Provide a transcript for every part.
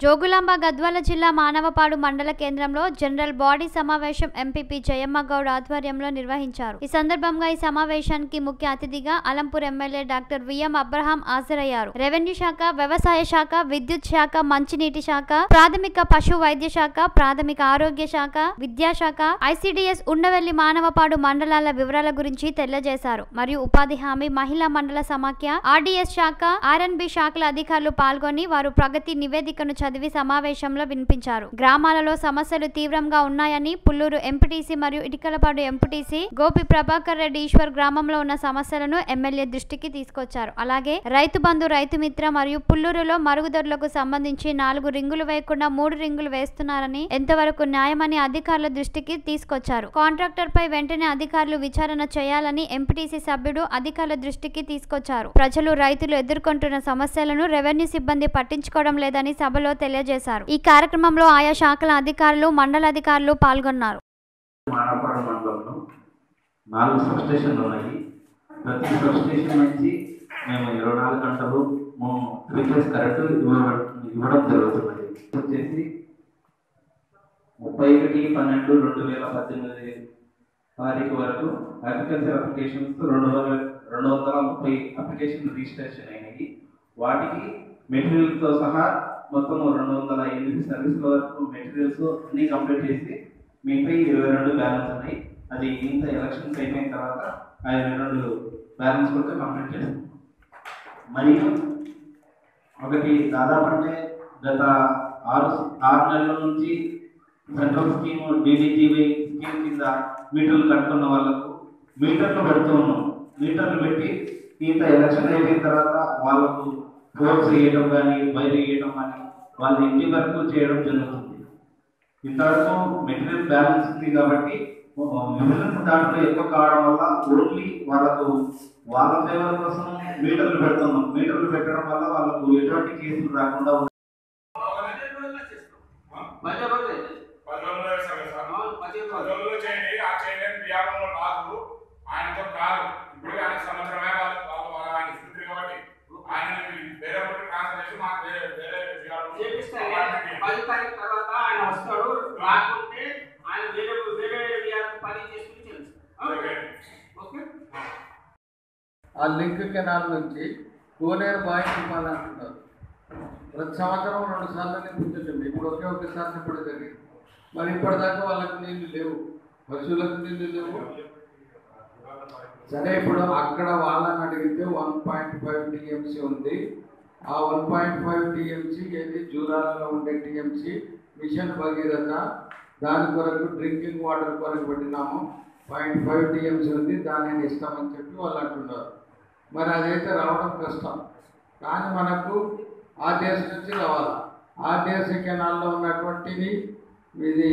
జోగులాంబ గద్వాల జిల్లా మానవపాడు మండల కేంద్రంలో జనరల్ బాడీ సమావేశం ఎంపీపీ జయమ్మ గౌడ్ ఆధ్వర్యంలో నిర్వహించారు. ఈ సందర్భంగా ఈ సమావేశానికి ముఖ్య అతిథిగా Alampur MLA doctor VM Abraham హాజరయ్యారు. రెవెన్యూ శాఖ వ్యవసాయ శాఖ విద్యుత్ శాఖ మంచినీటి శాఖ ప్రాథమిక పశు వైద్య శాఖ ప్రాథమిక ఆరోగ్య శాఖ విద్యాశాఖ ఐసిడిఎస్ ఉండవెల్లి మానవపాడు మండలాల వివరాల గురించి తెలియజేశారు. మరియు ఉపాధి హామీ మహిళా మండల సమాఖ్య ఆర్డీఎస్ శాఖ ఆర్ఎన్బి శాఖల అధికారులు పాల్గొని వారు ప్రగతి నివేదికను చదివి సమావేశంలో వినిపించారు. గ్రామాలలో సమస్యలు తీవ్రంగా ఉన్నాయని పుల్లూరు ఎంపీటీసీ మరియు ఇటికలపాడు ఎంపీటీసీ గోపి ప్రభాకర్ రెడ్డి ఈశ్వర్ గ్రామంలో ఉన్న సమస్యలను ఎమ్మెల్యే దృష్టికి తీసుకొచ్చారు. అలాగే రైతు బంధు రైతు మిత్ర మరియు పుల్లూరులో మరుగుదొడ్లకు సంబంధించి నాలుగు రింగులు వేయకుండా మూడు రింగులు వేస్తున్నారని ఎంతవరకు న్యాయమని అధికారుల దృష్టికి తీసుకొచ్చారు. కాంట్రాక్టర్ పై వెంటనే అధికారులు విచారణ చేయాలని ఎంపీటీసీ సభ్యుడు అధికారుల దృష్టికి తీసుకొచ్చారు. ప్రజలు రైతులు ఎదుర్కొంటున్న సమస్యలను రెవెన్యూ సిబ్బంది పట్టించుకోవడం లేదని సభలో తెలియజేశారు. ఈ కార్యక్రమంలో ఆయా శాఖల అధికారులు మండల అధికారులు పాల్గొన్నారు. నాలుగు సబ్ స్టేషన్లు ఉన్నాయి. ప్రతి సబ్ స్టేషన్ నుంచి మేము ఇరవై నాలుగు గంటలు మేము త్రీ ఫేస్ ఇవ్వడం ఇవ్వడం జరుగుతున్నది. వచ్చేసి ముప్పై ఒకటి పన్నెండు రెండు వేల పద్దెనిమిది తారీఖు వరకు అగ్రికల్చర్ అప్లికేషన్స్ రెండు వందల రెండు వందల ముప్పై అప్లికేషన్ రిజిస్ట్రేషన్ అయినాయి. వాటికి మెటీరియల్తో సహా మొత్తం రెండు వందల ఎనిమిది సర్వీసుల వరకు మెటీరియల్స్ అన్ని కంప్లీట్ చేసి మిగతా ఇరవై రెండు బ్యాలెన్స్ ఉన్నాయి. అది ఇంత ఎలక్షన్స్ అయిపోయిన తర్వాత ఆ ఇరవై రెండు బ్యాలెన్స్ కూడా కంప్లీట్ చేస్తాం. మరియు ఒకటి దాదాపు అంటే గత ఆరు ఆరు నెలల నుంచి సెంట్రల్ స్కీమ్ డీడీజీవై స్కీమ్ కింద మీటర్లు కట్టుకున్న వాళ్ళకు మీటర్లు పెడుతూ ఉన్నాం. మీటర్లు పెట్టి ఇంత ఎలక్షన్ అయిపోయిన తర్వాత వాళ్ళకు కోర్స్ వేయడం కానీ వైర్ వేయడం కానీ వాళ్ళ ఇంటి వరకు చేయడం జరుగుతుంది. ఇంతవరకు మెటీరియల్ బ్యాలెన్స్ ఉంది కాబట్టి మిగిలిన దాంట్లో ఎక్కువ కావడం వల్ల ఓన్లీ వాళ్ళకు వాళ్ళ ఫేవర్ కోసం మీటర్లు పెడుతున్నాం. మీటర్లు పెట్టడం వల్ల వాళ్ళకు ఎటువంటి కేసులు రాకుండా ఉంటాయి. మధ్య రోజే పదవుల్లో వేశారు సార్. అవును, మధ్య రోజు పదవుల్లో చేయండి ఆ చేయలేని వ్యాపారంలో రాదు ఆయనతో కాదు ఇప్పుడు ఆయన సంవత్సరమే వాళ్ళు వాళ్ళు వాళ్ళ ఆయన స్థితి కాబట్టి ఆయన వేరే ఒకటి ట్రాన్స్ఫర్ చేసి మాకు వేరే వేరే వ్యాపారం చేపిస్తే అలాంటివి. పది తారీఖు తర్వాత ఆయన వస్తాడు రాకుంటే ఆయన వేరే వేరే వ్యాపారం పని చేసుకుని చేస్తాడు ఓకే. ఓకే ఆ లింక్ కెనాల్ నుంచి కోనేరు బాయ్ నింపాలి అంటున్నారు ప్రతి సంవత్సరం రెండు సార్లు నింపుతుంటుంది ఇప్పుడు ఒకే ఒకసారి నింపడం జరిగింది. మరి ఇప్పటిదాకా వాళ్ళకి నీళ్ళు లేవు. పశువులకు నీళ్ళు లేవు. సరే ఇప్పుడు అక్కడ వాళ్ళని అడిగితే వన్ పాయింట్ ఫైవ్ టీఎంసీ ఉంది. ఆ వన్ పాయింట్ ఫైవ్ టీఎంసీ ఏది? జూరాలలో ఉండే టీఎంసీ మిషన్ భగీరథ. దాని కొరకు డ్రింకింగ్ వాటర్ కొరకు పెట్టినాము. పాయింట్ ఫైవ్ టీఎంసీ ఉంది. దాన్ని ఇస్తామని చెప్పి వాళ్ళు అంటున్నారు. మరి అదైతే రావడం కష్టం. కానీ మనకు ఆ దేశం నుంచి రావాలి. ఆ దేశ కెనాల్లో ఉన్నటువంటిది ఇది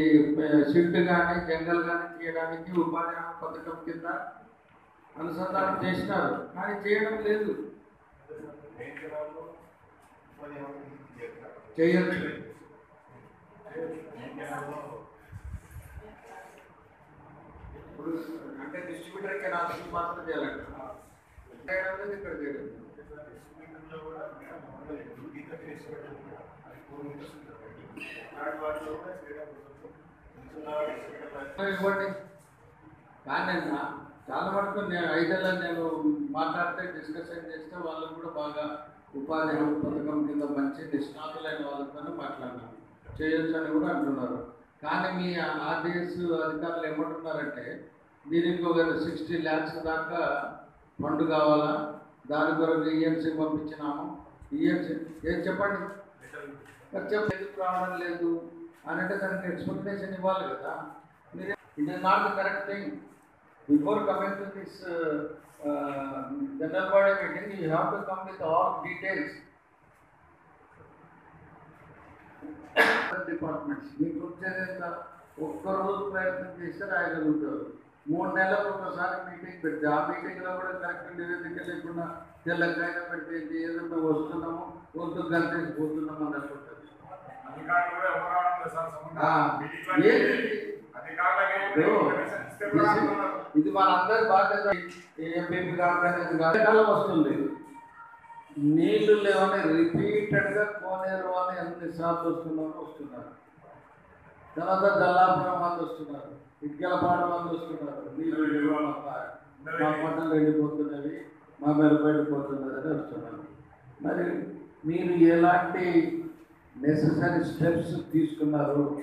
షిఫ్ట్ కానీ జంగల్ కానీ తీయడానికి ఉపాధి హామీ పథకం కింద అనుసంధానం చేసినారు. కానీ చేయడం లేదు. చేయచ్చు. ఇప్పుడు అంటే డిస్ట్రిబ్యూటర్ కెనాల్స్ మాత్రం చేయాలంటారు? చేయడం ఇక్కడ ఇవ్వండి. కానీ చాలా వరకు నేను ఐదేళ్ళ నేను మాట్లాడితే డిస్కషన్ చేస్తే వాళ్ళకు కూడా బాగా ఉపాధి హామీ పథకం కింద మంచి నిష్ణాతులైన వాళ్ళతో మాట్లాడినాను చేయొచ్చు అని కూడా అంటున్నారు. కానీ మీ ఆర్డీఎస్ అధికారులు ఏమంటున్నారంటే దీనికి ఒక సిక్స్టీ ల్యాక్స్ దాకా ఫండ్ కావాలా? దాని కొరకు ఈఎంసీ పంపించినాము. ఈఎంసీ ఏం చెప్పండి? మరి రావడం లేదు? అని అంటే దానికి ఎక్స్ప్లెనేషన్ ఇవ్వాలి కదా. మీరు it is not the correct thing before coming to this general body meeting you have to come with all details departments మీకు వచ్చేదంత ఒక్క రోజు ప్రయత్నం చేస్తే రాయగలుగుతారు. మూడు నెలలకు ఒకసారి మీటింగ్ పెడితే ఆ మీటింగ్లో కూడా కరెక్ట్ నివేదిక లేకుండా తెల్ల కాగితం పెడితే ఇది ఏదో మేము వస్తున్నాము వద్దు గంటేసి పోతున్నాము అని అనుకుంటారు అధికారులు కూడా ఎవరు రావడం లేదు సార్ సంబంధం. ఆ, మీటింగ్లకి ఏది? అధికారులకి ఇప్పుడు permission ఇస్తే కూడా రాస్తున్నారు. ఇది మనందరి బాధ్యత ఎంపీపీ కాలం వస్తుంది నీళ్ళు లేవని రిపీటెడ్గా కోనేరు అని ఎన్నిసార్లు వస్తున్నారు వస్తున్నారు తర్వాత జల్లాపురం వాళ్ళు వస్తున్నారు. ఇటుకలపాడు వాళ్ళు వస్తున్నారు. నీళ్ళు మా పంటలు ఎండిపోతున్నవి మా అని వస్తున్నారు. మరి మీరు ఎలాంటి నెససరీ స్టెప్స్ తీసుకున్నారు?